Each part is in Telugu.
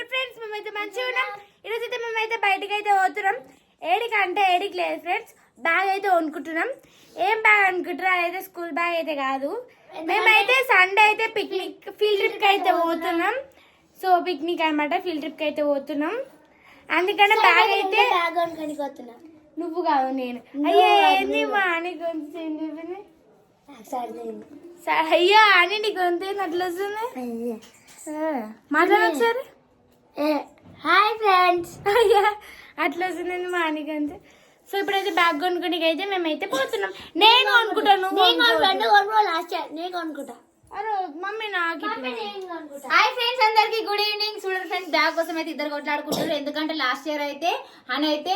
డియర్ ఫ్రెండ్స్ మేమైతే మంచిగా ఉన్నాం. ఈరోజు అయితే మేమైతే బయటికి అయితే పోతున్నాం. ఏడికి అంటే ఏడికి లేదు ఫ్రెండ్స్ బ్యాగ్ అయితే కొనుక్కుంటున్నాం. ఏం బ్యాగ్ అనుకుంటారు అదైతే స్కూల్ బ్యాగ్ అయితే కాదు. మేమైతే సండే అయితే పిక్నిక్ ఫీల్డ్ ట్రిప్కి అయితే పోతున్నాం. సో పిక్నిక్ అన్నమాట ఫీల్డ్ ట్రిప్కి అయితే పోతున్నాం. అందుకనే బ్యాగ్ అయితే నువ్వు కాదు నేను. అయ్యో ఏంది మా అని స- అయ్యో అని నీ గొంతు అట్లా వస్తుంది? మాట్లాడు ఒకసారి. Hi friends. అయ్యా అట్లా వస్తుందండి మా అనికంతే సో ఇప్పుడైతే బ్యాగ్ కొనుక్కోనికి అయితే మేమైతే పోతున్నాం. నేను. కొనుక్కో లాస్ట్ నేను కొనుక్కుంటా. అరే మమ్మీ నాకు హాయ్ ఫ్రెండ్స్ అందరికి గుడ్ ఈవినింగ్ చూడండి ఫ్రెండ్స్ బ్యాగ్ కోసం అయితే ఇద్దరు కొట్లాడుకుంటారు ఎందుకంటే లాస్ట్ ఇయర్ అయితే అని అయితే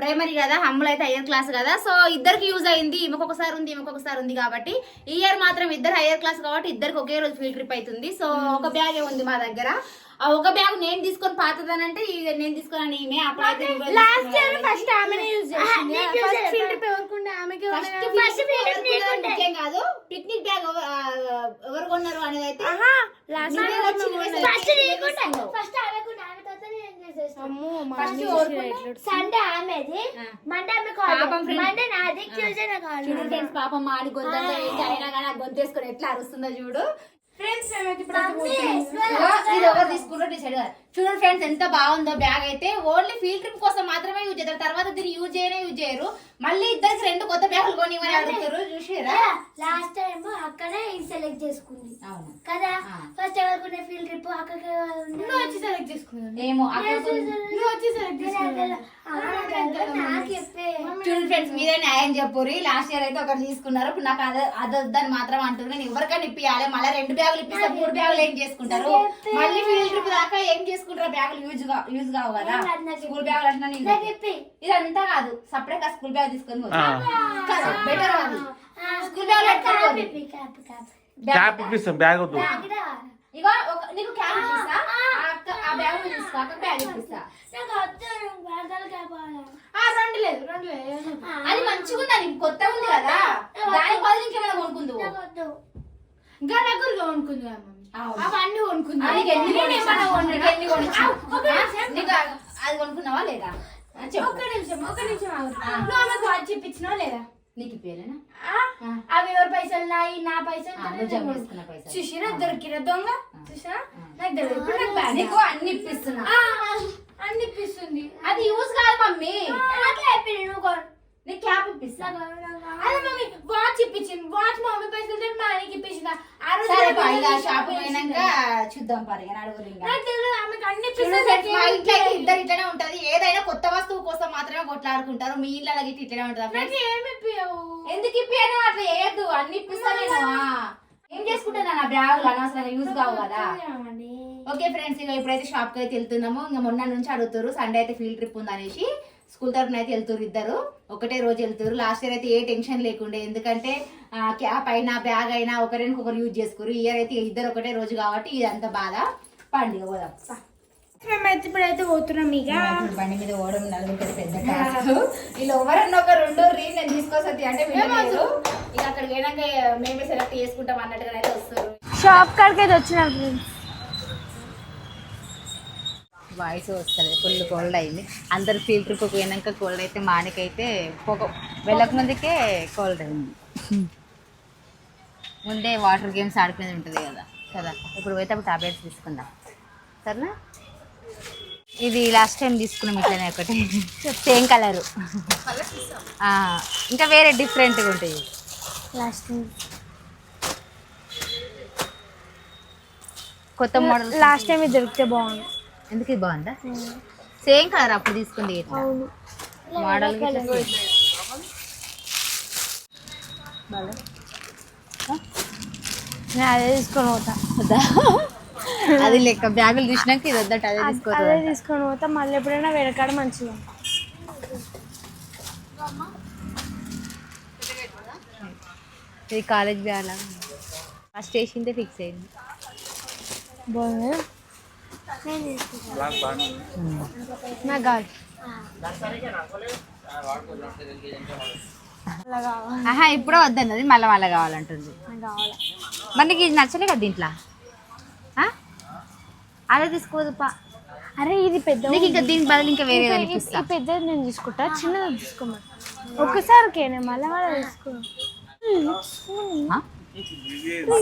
ప్రైమరీ కదా అమ్ములు అయితే హయ్యర్ క్లాస్ కదా. సో ఇద్దరికి యూజ్ అయింది ఈమెకు ఒకసారి ఉంది ఈమెకు ఒకసారి ఉంది కాబట్టి ఈ ఇయర్ మాత్రం ఇద్దరు హయ్యర్ క్లాస్ కాబట్టి ఇద్దరికి ఒకే రోజు ఫీల్డ్ ట్రిప్ అవుతుంది. సో ఒక బ్యాగే ఉంది మా దగ్గర. ఆ ఒక బ్యాగ్ నేను తీసుకొని పాతదానంటే ఇది నేను తీసుకున్నాను ఈమె అప్పుడైతే లాస్ట్ ఇయర్ ఫస్ట్ ఆమెనే యూజ్ చేసింది. ఫస్ట్ ఫీల్డ్ ట్రిప్ ఎవరుకుంటే ఆమెకి ఫస్ట్ నీకుండే. ముఖ్యం కాదు. పిక్నిక్ బ్యాగ్ ఎవరు కొన్నారు అనేది అయితే లాస్ట్ వచ్చి నువ్వే select ఫస్ట్ తీసుకున్నావు. ఫస్ట్ ఆమె కొనుక్కుంటా ఆమె తర్వాత నేను చేసేస్తాను? అమ్మో మా First అన్ని ఎవరు విషయాలు ఎట్లా సండే ఆమెది. మండే ఆమె. మండే నాది ట్యూస్డే నా కాల్ చూడు ఫ్రెండ్స్ పాపం మాడి గొంతు అయినా కానీ గొంతు వేసుకొని ఎట్లా అరుస్తుందో చూడు. ఫ్రెండ్స్ ఇది ఎవరు తీసుకున్నారో డిసైడ్ చూడండి ఫ్రెండ్స్ ఎంత బాగుందో బ్యాగ్ అయితే ఓన్లీ ఫీల్డ్ ట్రిప్ కోసం మాత్రమే యూజ్ చేస్తారు. తర్వాత దీన్ని యూజ్ చేయనే యూజ్ చేయరు. మళ్ళీ ఇద్దరికి రెండు కొత్త బ్యాగులు కొనివ్వని అడుగుతారు. చూసిరా లాస్ట్ టైం అక్కడే సెలెక్ట్ చేసుకుంది. అవును. కదా. ఫస్ట్ ఎవరికి ఫీల్డ్ ట్రిప్ అక్కడికి నువ్వు వచ్చి సెలెక్ట్ చేసుకున్నాను ఏమో అక్కడ నువ్వు వచ్చి సెలెక్ట్ చూడండి ఫ్రెండ్స్ మీరే న్యాయం చెప్పుర్రి. లాస్ట్ ఇయర్ అయితే ఒకటి తీసుకున్నారు. ఇప్పుడు నాకు అదే అది వద్దని మాత్రం అంటున్నారు నేను ఎవరికైనా ఇప్పియాలి. మళ్ళీ రెండు బ్యాగులు ఇప్పిస్తే. మూడు బ్యాగులు ఏం చేసుకుంటారు? మళ్ళీ ఫీల్డ్ ట్రిప్ దాకా ఏం చేసుకుంటారు? బ్యాగులు యూజ్ యూజ్ కావు కదా? స్కూల్ బ్యాగులు అంటున్నా ఇదంతా కాదు. సపరేట్గా స్కూల్ బ్యాగ్ తీసుకొని బెటర్ స్కూల్ బ్యాగ్ క్యాప్ ఇప్పి క్యాప్ క్యాప్ క్యాప్ ఇప్పిస్తాం బ్యాగ్ వద్దు. ఇగో ఒక నీకు క్యాబ్ ఇప్పిస్తా ఆ. అక్క- ఆ బ్యాగ్ తీసుకో అక్క బ్యాగ్ ఇప్పిస్తా నాకు వద్దు బ్యాగ్ క్యాప్ కావాలా? ఆ, రెండు లేదు రెండు లేదు అది మంచిగా ఉంది అది కొత్తగా ఉంది కదా. దాని బదులు ఇంకేమైనా కొనుక్కుందు ఇంకా కొనుక్కుందా. అవన్నీ కొనుక్కుందా? అది- కొనుక్కున్నావా లేదా? ఆ, చెప్పు. ఒక్క నిమిషం ఒక్క నిమిషం ఆగు. నువ్వు ఆమెకు వాచ్ ఇప్పించినావా లేదా? నీకు ఇప్పలేనా ఆ? అవి ఎవరి పైసలు నాయి నా పైసలు ఆ, నువ్వు జమ చేసుకున్న పైసలు. చూసిరా దొరికిరా దొంగ? చూసిరా నాకు తెలియదు. ఇప్పుడు నాకు బ్యాగ్ నీకు అన్ని ఇప్పిస్తున్నా. ఆ, అన్ని ఇప్పిస్తుంది. అది యూజ్ కాదు మమ్మీ. నాకే చెప్పింది నువ్వు కొను. నీకు క్యాప్ ఇప్పిస్తా. అదే మమ్మీ వాచ్ ఇప్పించింది వాచ్ మా మమ్మీ పైసలు మా ఆయనకి ఇప్పించిన ఆ రోజు సరే నాకు పా, ఇక. తెలియదు. షాప్ పోయినాక చూద్దాం పరి మా ఇంట్లో అయితే ఇద్దరు ఇట్లనే ఉంటది. ఏదైనా కొత్త వస్తువు కోసం మాత్రమే కొట్లాడుకుంటారు. మీ ఇళ్ళ గిట్ల ఇట్లనే ఉంటుందా ఎందుకు ఇప్పాను అట్లా వేయద్దు అన్ని. ఏం చేసుకుంటున్నా నా బ్యాగులు అనవసరంగా యూజ్ కావు కదా. ఓకే ఫ్రెండ్స్ ఇక ఇప్పుడైతే షాప్కి అయితే వెళ్తున్నాము. ఇంకా మొన్న నుంచి అడుగుతారు సండే అయితే ఫీల్డ్ ట్రిప్ ఉందనేసి. స్కూల్ తరఫున అయితే వెళ్తారు ఇద్దరు. ఒకటే రోజు వెళ్తారు లాస్ట్ ఇయర్ అయితే ఏ టెన్షన్ లేకుండే. ఎందుకంటే క్యాప్ అయినా బ్యాగ్ అయినా ఒకరికొకరు యూజ్ చేసుకోరు. ఇయర్ అయితే ఇద్దరు ఒకటే రోజు కాబట్టి ఇదంతా బాధ. పండుగ పోదాం. మేమైతే ఇప్పుడైతే పోతున్నాం ఇక. బండి మీద ఓడడం నలుగురు పెద్ద వీళ్ళు ఎవరన్నా ఒక రెండు రీ నేను తీసుకొస్తుంది అంటే వీళ్ళు ఇక అక్కడికి పోయినాక మేమే సెలెక్ట్ చేసుకుంటాం అన్నట్టుగా అయితే వస్తారు షాప్ కాడికి అయితే వచ్చినాం వాయిస్ వస్తుంది ఫుల్ కోల్డ్ అయింది. అందరు ఫీల్డ్ ట్రిప్ పోయినాక కోల్డ్ అయితే మానికైతే పొగ వెళ్ళక ముందుకే కోల్డ్ అయింది. ముందే వాటర్ గేమ్స్ ఆడుకునేది ఉంటుంది కదా కదా. ఇప్పుడు పోతే అప్పుడు టాబ్లెట్స్ తీసుకుందాం. సరేనా? ఇది లాస్ట్ టైం తీసుకున్నాం ఇట్లనే ఒకటి. సేమ్ కలరు ఇంకా వేరే డిఫరెంట్గా ఉంటాయి. లాస్ట్ కొత్త మోడల్ లాస్ట్ టైం ఇది దొరికితే బాగుంది ఎందుకు ఇది బాగుందా? సేమ్ కలర్ అప్పుడు తీసుకుంది మోడల్ నేను అదే తీసుకొని పోతా. అది లెక్క. బ్యాగులు చూసినాక ఇది వద్దట అదే అదే తీసుకోవాలి తీసుకొని పోతా. మళ్ళీ ఎప్పుడైనా వేరేకాడ మంచిగా ఇది కాలేజ్ బ్యాగ్ ఫస్ట్ వేసిందే ఫిక్స్ అయింది. బాగుంది నేను తీసుకుంటాను బ్లాక్ బాగానే నాకు కావాలి ఆహా ఇప్పుడే వద్దన్నది మళ్ళీ మళ్ళీ కావాలంటుంది. నాకు కావాలి మరి నీకు ఇది నచ్చలే కదా దీంట్లో? అదే తీసుకోదు పా అరే ఇది పెద్ద నీకు ఇంకా దీని బదులు ఇంకా వేరే ఈ- పెద్దది నేను తీసుకుంటా చిన్నది తీసుకోమని. ఒక్కసారికేనే మళ్ళీ మళ్ళీ తీసుకో.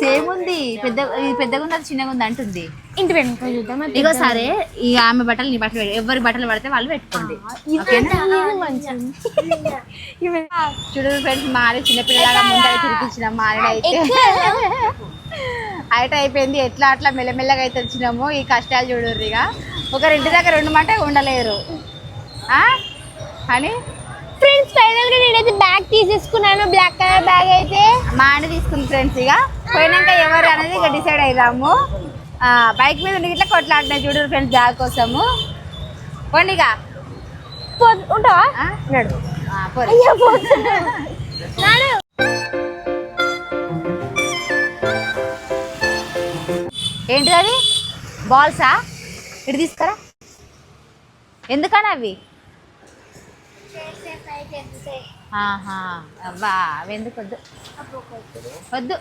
సేమ్ ఉంది పెద్ద ఇది పెద్దగా ఉన్నది చిన్నగా ఉంది అంటుంది. ఇంటి వెనుక చూద్దాం ఇగో సరే ఈ ఆమె బట్టలు నీ బట్టలు. ఎవరి బట్టలు పడితే వాళ్ళు పెట్టుకోండి. చూడు ఫ్రెండ్స్ మారి చిన్నపిల్లలాగా ముందర తిరిగించిన మారి అయితే. అయిపోయింది. ఎట్లా అట్లా మెల్లమెల్లగా అయితే వచ్చినాము ఈ కష్టాలు చూడరు ఇక ఒకరి ఇంటి దగ్గర ఉండమంటే ఉండలేరు. ఆ? అని ఫైనల్గా నేనైతే బ్యాగ్ తీసేసుకున్నాను. బ్లాక్ కలర్ బ్యాగ్ అయితే. మా ఆంటీ తీసుకుంది ఫ్రెండ్స్ ఇక. పోయినాక ఎవరు అనేది ఇక డిసైడ్ అయ్యాము బైక్ మీద ఉండి ఇట్లా కొట్లాడినా చూడు ఫ్రెండ్స్ బ్యాగ్ కోసము. పోండి ఇక. ఉంటావా? నడు. నాడు. ఏంటిది బాల్సా ఇటు తీసుకురా. ఎందుకని అవి? అబ్బా అవి ఎందుకు వద్దు. వద్దు.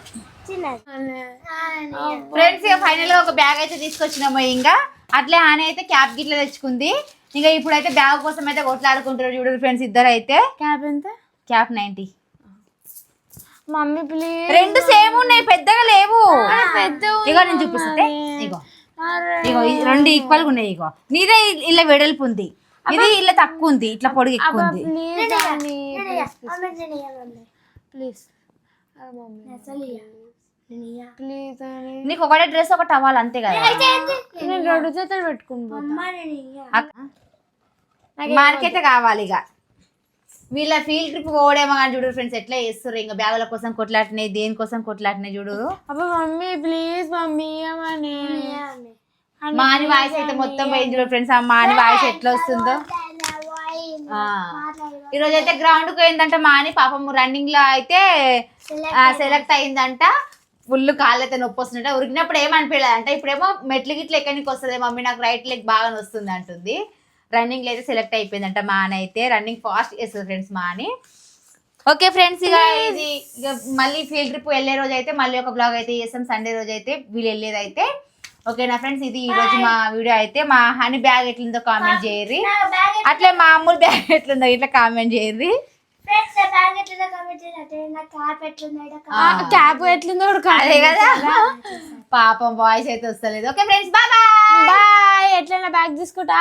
ఫ్రెండ్స్ ఇక ఫైనల్గా ఒక బ్యాగ్ అయితే తీసుకొచ్చినాము ఇంకా. అట్లే హాని అయితే క్యాప్ గిట్ల తెచ్చుకుంది. ఇంకా ఇప్పుడైతే బ్యాగ్ కోసం అయితే కొట్లాడుకుంటారు చూడండి ఫ్రెండ్స్ ఇద్దరు అయితే క్యాబ్ ఎంత? క్యాప్ నైన్టీ మమ్మీ ప్లీజ్ రెండు సేమ్ ఉన్నాయి పెద్దగా లేవు. ఇగో నేను చూపిస్తే ఇగో. ఇగో రెండు ఈక్వల్గా ఉన్నాయి ఇగో. నీదే ఇలా వెడల్పు ఉంది. ఇది ఇలా తక్కువ ఉంది ఇట్లా పొడుగు ఎక్కువ ఉంది ప్లీజ్ నీకు ఒకటే డ్రెస్ ఒకటి అవ్వాలి అంతే కదా? నేను రెండు జతలు పెట్టుకుంటా మార్కెట్ కావాలి? ఇక. వీళ్ళ ఫీల్డ్ ట్రిప్ పోవడేమో కానీ చూడు ఫ్రెండ్స్ ఎట్లా చేస్తారు ఇంకా బ్యాగుల కోసం కొట్లాడినాయి దేనికోసం కొట్లాడినాయి చూడు. అబ్బా mummy please mummy Mani voice అయితే మొత్తం పోయింది చూడు ఫ్రెండ్స్ ఆ మాని వాయిస్ ఎట్లా వస్తుందో. ఆ. ఈ రోజు అయితే గ్రౌండ్కు పోయిందంట మాని పాపం రన్నింగ్లో అయితే సెలెక్ట్ అయిందంట. ఫుల్ కాళ్ళు అయితే నొప్పి వస్తుందంట. ఉరికినప్పుడు ఏమనిపించలేదు అంటే ఇప్పుడేమో మెట్లు గిట్ల ఎక్కడికి వస్తుంది మమ్మీ నాకు రైట్ లెగ్ బాగా వస్తుంది అంటుంది. రన్నింగ్లో అయితే సెలెక్ట్ అయిపోయిందంట మాని అయితే. రన్నింగ్ ఫాస్ట్ చేస్తుంది ఫ్రెండ్స్ మాని ఓకే ఫ్రెండ్స్ ఇక ఇది మళ్ళీ ఫీల్డ్ ట్రిప్ వెళ్ళే రోజు అయితే మళ్ళీ ఒక బ్లాగ్ అయితే చేస్తాం. సండే రోజు అయితే వీళ్ళు వెళ్ళేది అయితే. ఓకేనా ఫ్రెండ్స్ ఇది ఈ రోజు మా వీడియో అయితే మా హనీ బ్యాగ్ ఎట్లుందో కామెంట్ చేయర్రి అట్లే మామూలు బ్యాగ్ ఎట్లుందో ఇట్లా కామెంట్ చేయర్రి క్యాబ్ ఎట్లుందో అదే కదా. పాపం వాయిస్ అయితే వస్తలేదు. Okay friends bye bye bye ఎట్లైనా బ్యాగ్ తీసుకుంటా.